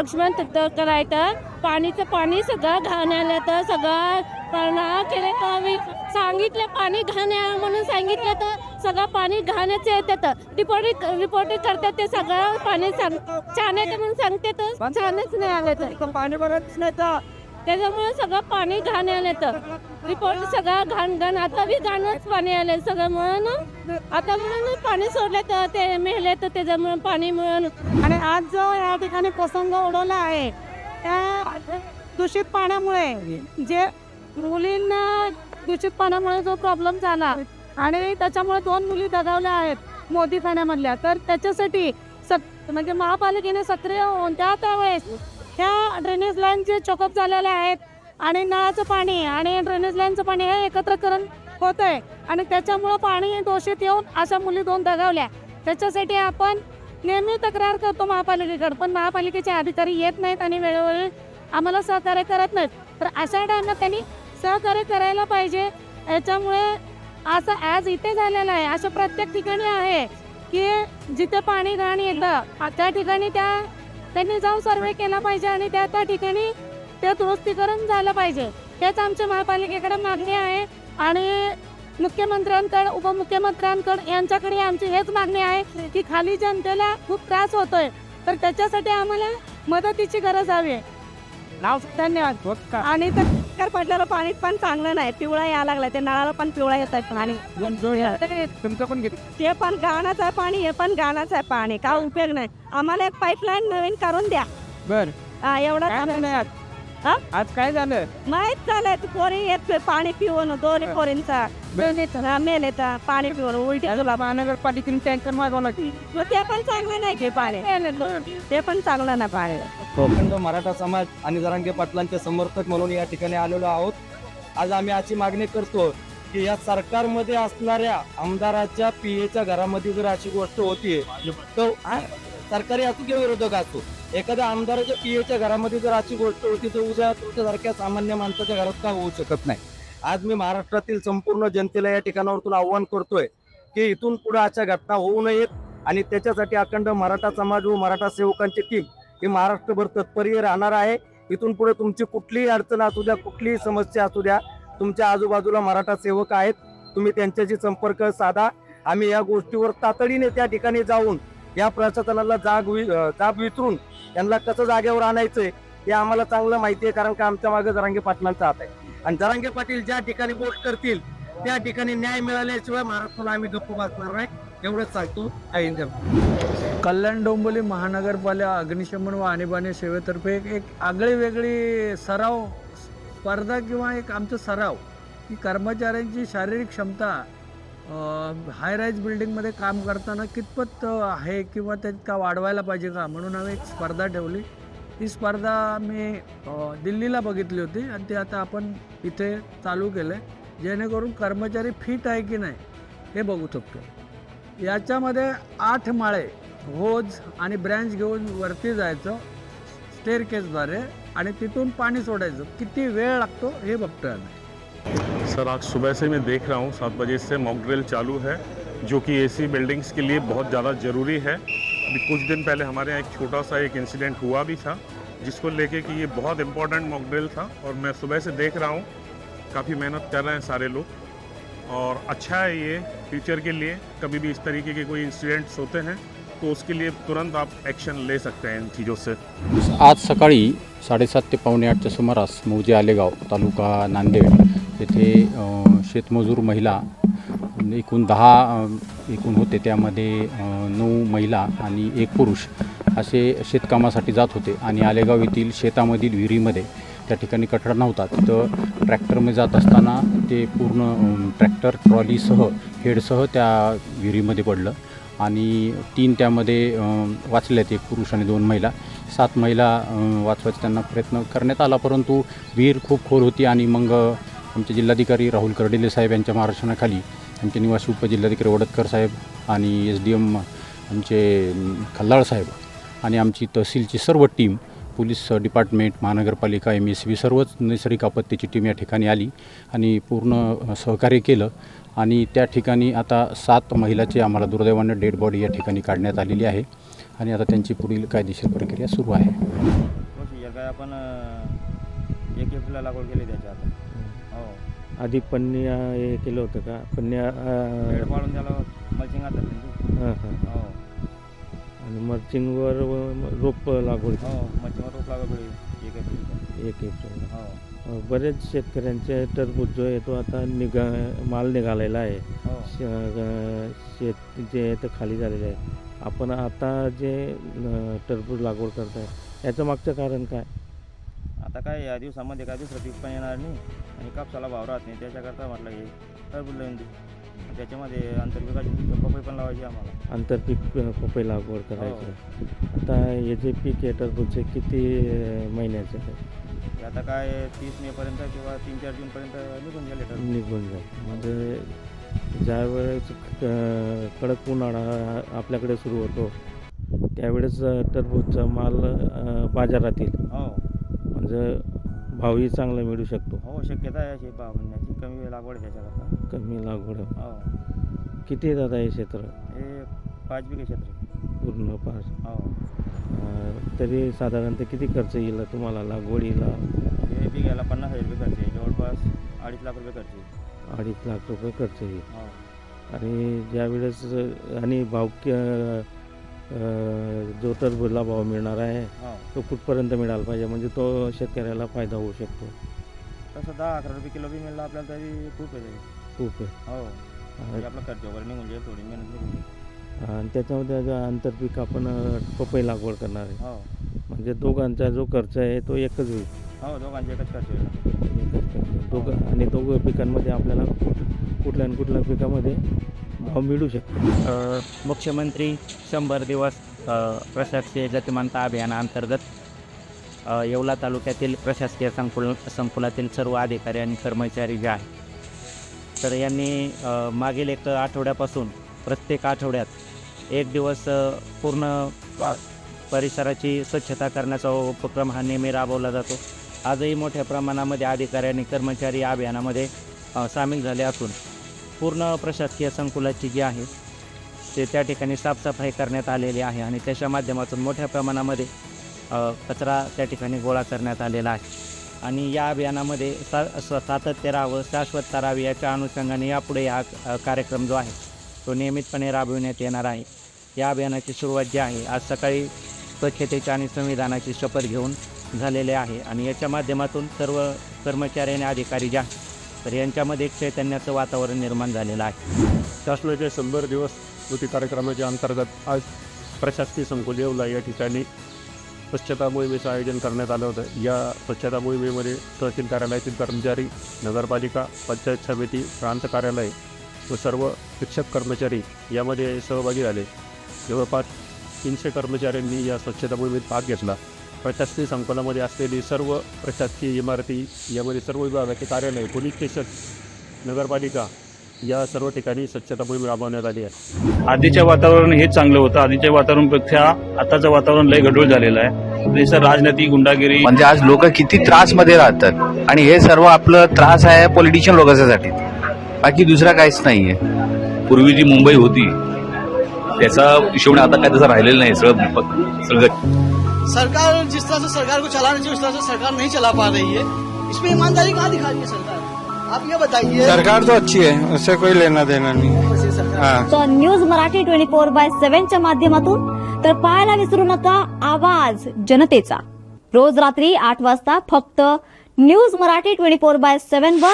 लक्ष्मण तर पाणीचं पाणी सगळं घाण आलं तर सगळं परणा केले तर आम्ही सांगितलं पाणी घाण आहे म्हणून सांगितलं तर सगळं पाणी घाणच येते तर रिपोर्टिंग रिपोर्टिंग करतात ते सगळं पाणी सांग छान येते म्हणून सांगते तर छानच नाही आलं तर. पाणी भरत नाही तर त्याच्यामुळे सगळं पाणी घाण आलं तर रिपोर्ट सगळं घाण घाण. आता बी घाणच पाणी आलं सगळं. म्हणून आता म्हणून पाणी सोडले तर ते मेले तर त्याच्यामुळे पाणी मिळून आणि आज जो या ठिकाणी प्रसंग ओढवला आहे त्या दूषित पाण्यामुळे जे मुलींना दूषित पाण्यामुळे जो प्रॉब्लेम झाला आणि त्याच्यामुळे दोन मुली दगावल्या आहेत मोदी ठाण्यामधल्या तर त्याच्यासाठी सत म्हणजे महापालिकेने सक्रिय होऊन त्या त्यावेळेस ह्या ड्रेनेज लाईनचे चॉकअप झालेले आहेत आणि नळाचं पाणी आणि ड्रेनेज लाईनचं पाणी हे एकत्रकरण होत आहे आणि त्याच्यामुळं पाणी दोषित येऊन अशा मुली दोन दगावल्या. त्याच्यासाठी आपण नेहमी तक्रार करतो महापालिकेकडे पण महापालिकेचे अधिकारी येत नाहीत आणि वेळोवेळी आम्हाला सहकार्य करत नाहीत. तर अशा टायमात त्यांनी सहकार्य करायला पाहिजे. याच्यामुळे असं ॲज इथे झालेलं आहे. असं प्रत्येक ठिकाणी आहे की जिथे पाणी घाण येतं त्या ठिकाणी त्या त्यांनी जाऊन सर्वे केला पाहिजे आणि त्या त्या ठिकाणी ते दुरुस्तीकरण झालं पाहिजे. हेच आमच्या महापालिकेकडे मागणी आहे आणि मुख्यमंत्र्यांकडे उपमुख्यमंत्र्यांकडे यांच्याकडे आमची हेच मागणी आहे की खाली जनतेला खूप त्रास होतोय. तर त्याच्यासाठी आम्हाला मदतीची गरज हवी आहे. नाव धन्यवाद. आणि तर पडलेलं पाणी पण चांगलं नाही. पिवळा यायला लागलाय. ते नळाला पण पिवळा येत आहे पाणी तुमचं घेत? ते पण गाणाचं आहे पाणी हे पण गाणाचं आहे पाणी. का उपयोग नाही. आम्हाला एक पाईपलाईन नवीन करून द्या. बर. हा, एवढा काय झालं आज हा? आज काय झालं? माहीत झालंय तू पोरी येत पाणी पिऊन दोन पोरींचा. हा, मेले तर पाणी पिऊन उलटी तुला महानगरपालिकेने टँकर मागवला की. मग ते पण चांगलं नाही ते पाणी. ते पण चांगलं नाही पाणी. अखंड मराठा समाज आणि जरांगे पाटलांचे समर्थक म्हणून या ठिकाणी आलेलो आहोत. आज आम्ही अशी मागणी करतो की या सरकारमध्ये असणाऱ्या आमदाराच्या पीएच्या घरामध्ये जर अशी गोष्ट होतीये तर सरकारी असो किंवा विरोधक असो. एखाद्या आमदाराच्या पीएच्या घरामध्ये जर अशी गोष्ट होती तर उद्या तुमच्यासारख्या सामान्य माणसाच्या घरात का होऊ शकत नाही? आज मी महाराष्ट्रातील संपूर्ण जनतेला या ठिकाणावरतून आव्हान करतोय की इथून पुढे अशा घटना होऊ नयेत आणि त्याच्यासाठी अखंड मराठा समाज व मराठा सेवकांची टीम ही महाराष्ट्रभर तत्परी राहणार आहे. इथून पुढे तुमची कुठलीही अडचण असू द्या कुठलीही समस्या असू द्या तुमच्या आजूबाजूला मराठा सेवक आहेत. तुम्ही त्यांच्याशी संपर्क साधा. आम्ही या गोष्टीवर तातडीने त्या ठिकाणी जाऊन या प्रशासनाला जाग वि जाब विचारून त्यांना कसं जागेवर आणायचंय हे आम्हाला चांगलं माहिती आहे कारण का आमच्या मागे जरांगे पाटलांचा हात आहे. आणि जरांगे पाटील ज्या ठिकाणी बोट करतील त्या ठिकाणी न्याय मिळाल्याशिवाय महाराष्ट्राला आम्ही गप्प बसणार नाही. एवढंच सांगतो. कल्याण डोंबोली महानगरपालिका अग्निशमन व आणीबाणी सेवेतर्फे एक एक आगळी वेगळी सराव स्पर्धा किंवा एक आमचा सराव. की कर्मचाऱ्यांची शारीरिक क्षमता हाय राईज बिल्डिंगमध्ये काम करताना कितपत आहे किंवा त्यात का वाढवायला पाहिजे का? म्हणून आम्ही एक स्पर्धा ठेवली. ही स्पर्धा मी दिल्लीला बघितली होती आणि ती आता आपण इथे चालू केलं आहे जेणेकरून कर्मचारी फिट आहे की नाही हे बघू शकतो. याच्यामध्ये आठ माळे होज आणि ब्रँच घेऊन वरती जायचं स्टेअर केसद्वारे आणि तिथून पाणी सोडायचं. किती वेळ लागतो हे बघतो आम्ही सर, आज सुबह से मैं देख रहा हूँ, सात बजे से मॉक ड्रिल चालू है, जो कि एसी बिल्डिंग्स के लिए बहुत ज़्यादा ज़रूरी है। अभी कुछ दिन पहले हमारे यहाँ एक छोटा सा एक इंसिडेंट हुआ भी था, जिसको लेके कि ये बहुत इंपॉर्टेंट मॉक ड्रिल था और मैं सुबह से देख रहा हूँ। काफ़ी मेहनत कर रहे हैं सारे लोग और अच्छा है ये फ्यूचर के लिए। कभी भी इस तरीके के कोई इंसिडेंट्स होते हैं तो उसके लिए तुरंत आप एक्शन ले सकते हैं इन चीज़ों से। आज सकाळी साडेसात ते पावणे आठच्या सुमारास मौजे आलेगाव तालुका नांदेड येथे शेतमजूर महिला एकूण दहा एकूण होते त्यामध्ये नऊ महिला आणि एक पुरुष असे शेतकामासाठी जात होते आणि आलेगाव येथील शेतामधील विहिरीमध्ये त्या ठिकाणी कठडा नव्हता. तिथं ट्रॅक्टरमध्ये जात असताना ते पूर्ण ट्रॅक्टर ट्रॉलीसह हेडसह त्या विहिरीमध्ये पडलं. आणि तीन त्यामध्ये वाचल्यात एक पुरुष आणि दोन महिला. सात महिला वाचवायचा त्यांना प्रयत्न करण्यात आला परंतु विहीर खूप खोल होती आणि मग आमचे जिल्हाधिकारी राहुल कर्डिले साहेब यांच्या मार्गदर्शनाखाली आमचे निवासी उपजिल्हाधिकारी वडतकर साहेब आणि एस डी एम आमचे खल्लाळ साहेब आणि आमची तहसीलची सर्व टीम पोलीस डिपार्टमेंट महानगरपालिका एम एस बी सर्वच नैसर्गिक आपत्तीची टीम या ठिकाणी आली आणि पूर्ण सहकार्य केलं. आणि त्या ठिकाणी आता सात महिलाची आम्हाला दुर्दैवानं डेड बॉडी या ठिकाणी काढण्यात आलेली आहे. आणि आता त्यांची पुढील कायदेशीर प्रक्रिया सुरू आहे. काय आपण एक एप्रिलला लागवड केली त्याच्या आता. हो. आधी पन्न्या हे केलं होतं का? पन्न्या त्याला मल्चिंग आता हां हां. हो. आणि मर्चिंगवर रोप लागवड हो मल्चिंगवर रोप लागवड एक एक एप्रिल हो. बरेच शेतकऱ्यांचे टरबूज जो आहे तो आता निघा माल निघालेला आहे. हो. शेत जे आहे ते खाली झालेलं आहे. आपण आता जे टरबूज लागवड करताय याचं मागचं कारण काय? आता काय या दिवसामध्ये काय दुसरं पीक पण येणार नाही आणि कापसाला भाव राहत नाही त्याच्याकरता म्हटलं हे टरबूज लावून देऊ त्याच्यामध्ये आंतरपिकाची पपई पण लावायची आम्हाला. आंतरपीक अं, पपई लागवड करायची. आता हे जे पीक आहे टरबूजचे किती अं, महिन्याचे आहे ते आता काय तीस मेपर्यंत किंवा तीन चार जूनपर्यंत निघून गेले टरबूज निघून जाईल. म्हणजे ज्यावेळेस कडक उन्हाळा आपल्याकडे सुरू होतो त्यावेळेस अ, टरबूजचा माल अ, बाजारात येईल. हो. म्हणजे भावही चांगला मिळू शकतो. हो शक्यता आहे अशी भाव म्हणण्याची कमी लागवड त्याच्याकरता कमी लागवड. हो. किती आहे दादा हे क्षेत्र? हे पाच बिघे क्षेत्र आहे. पूर्ण पाच. हो. अ, तरी साधारणतः किती खर्च येईल तुम्हाला लागवडीला हे बिघ्याला पन्नास हजार रुपये खर्च आहे जवळपास अडीच लाख रुपये खर्च आहे अडीच लाख रुपये खर्च येईल. हो. आणि ज्यावेळेस आणि भाव क- अ, जो टरबूजला भाव मिळणार आहे हो. तो कुठपर्यंत मिळाला पाहिजे? म्हणजे तो शेतकऱ्याला फायदा होऊ शकतो. तसं दहा अकरा रुपये किलो बी मिळालं आपल्याला तरी खूप आहे. खूप आहे. हो. म्हणजे आपला खर्च वगैरे निघून जाईल थोडी मेहनत निघून जाईल. आणि त्याच्यामध्ये जो आंतरपीक आपण अ, पपई लागवड करणार आहे. हो. म्हणजे दोघांचा जो खर्च आहे तो एकच होईल. हो दोघांचे एकच खर्च होईल. एकच खर्च दोघं आणि दोघं पिकांमध्ये आपल्याला कुठ कुठल्या आणि कुठल्या पिकामध्ये भाव मिळू शकतो. अ, मुख्यमंत्री शंभर दिवस अ, प्रशासकीय गतिमानता अभियानाअंतर्गत येवला तालुक्यातील प्रशासकीय संकुल संकुलातील सर्व अधिकारी आणि कर्मचारी जे आहेत. तर यांनी मागील एक आठवड्यापासून प्रत्येक आठवड्यात एक दिवस पूर्ण परिसराची स्वच्छता करण्याचा उपक्रम हा नेहमी राबवला जातो. आजही मोठ्या प्रमाणामध्ये अधिकारी आणि कर्मचारी या अभियानामध्ये सामील झाले असून पूर्ण प्रशासकीय संकुलाची जी आहे ते त्या ठिकाणी साफसफाई करण्यात आलेली आहे आणि त्याच्या माध्यमातून मोठ्या प्रमाणामध्ये कचरा त्या ठिकाणी गोळा करण्यात आलेला आहे. आणि या अभियानामध्ये सा सातत्य राहावं शाश्वतता राहावी याच्या अनुषंगाने यापुढे हा कार्यक्रम जो आहे तो नियमितपणे राबविण्यात येणार आहे. या अभियानाची सुरुवात जी आहे आज सकाळी स्वच्छतेच्या आणि संविधानाची शपथ घेऊन झालेले आहे. आणि याच्या माध्यमातून सर्व कर्मचारी आणि अधिकारी जे आहेत तर यांच्यामध्ये एक चैतन्याचं वातावरण निर्माण झालेलं आहे. शासनाचे शंभर दिवस कृती कार्यक्रमाच्या अंतर्गत आज प्रशासकीय संकुल येवला या ठिकाणी स्वच्छता मोहिमेचं आयोजन करण्यात आलं होतं. या स्वच्छता मोहिमेमध्ये तहसील कार्यालयातील कर्मचारी नगरपालिका पंचायत समिती प्रांत कार्यालय व सर्व शिक्षक कर्मचारी यामध्ये सहभागी झाले. जवळपास तीनशे कर्मचाऱ्यांनी या स्वच्छता मोहिमेत भाग घेतला. प्रशासकीय संकुलामध्ये असलेली सर्व प्रशासकीय इमारती यामध्ये सर्व विभागाचे कार्यालय पोलीस स्टेशन नगरपालिका या सर्व ठिकाणी स्वच्छता मोहीम राबवण्यात आली आहे. आधीचे वातावरण हे चांगलं होतं. आधीच्या वातावरणापेक्षा आताचं वातावरण लय गढूळ झालेलं आहे. देशात राजनीती गुंडागिरी. म्हणजे आज लोक किती त्रासमध्ये राहतात. आणि हे सर्व आपलं त्रास आहे पॉलिटिशियन लोकांसाठी. बाकी दुसरा काहीच नाहीये. पूर्वी जी मुंबई होती त्याचा हिशोब आता काय तसं राहिलेलं नाही सगळं सगळं सरकार जिस तरह से सरकार को चलाना चाहिए उस तरह से सरकार नहीं चला पा रही है इसमें ईमानदारी कहाँ दिखा रही है सरकार? आप ये बताइए। सरकार तो अच्छी है उससे कोई लेना देना नहीं। हाँ। तर news Marathi twenty four by सेव्हनच्या माध्यमातून तर पाहायला विसरू नका आवाज जनतेचा. रोज रात्री आठ वाजता फक्त news Marathi twenty four by seven वर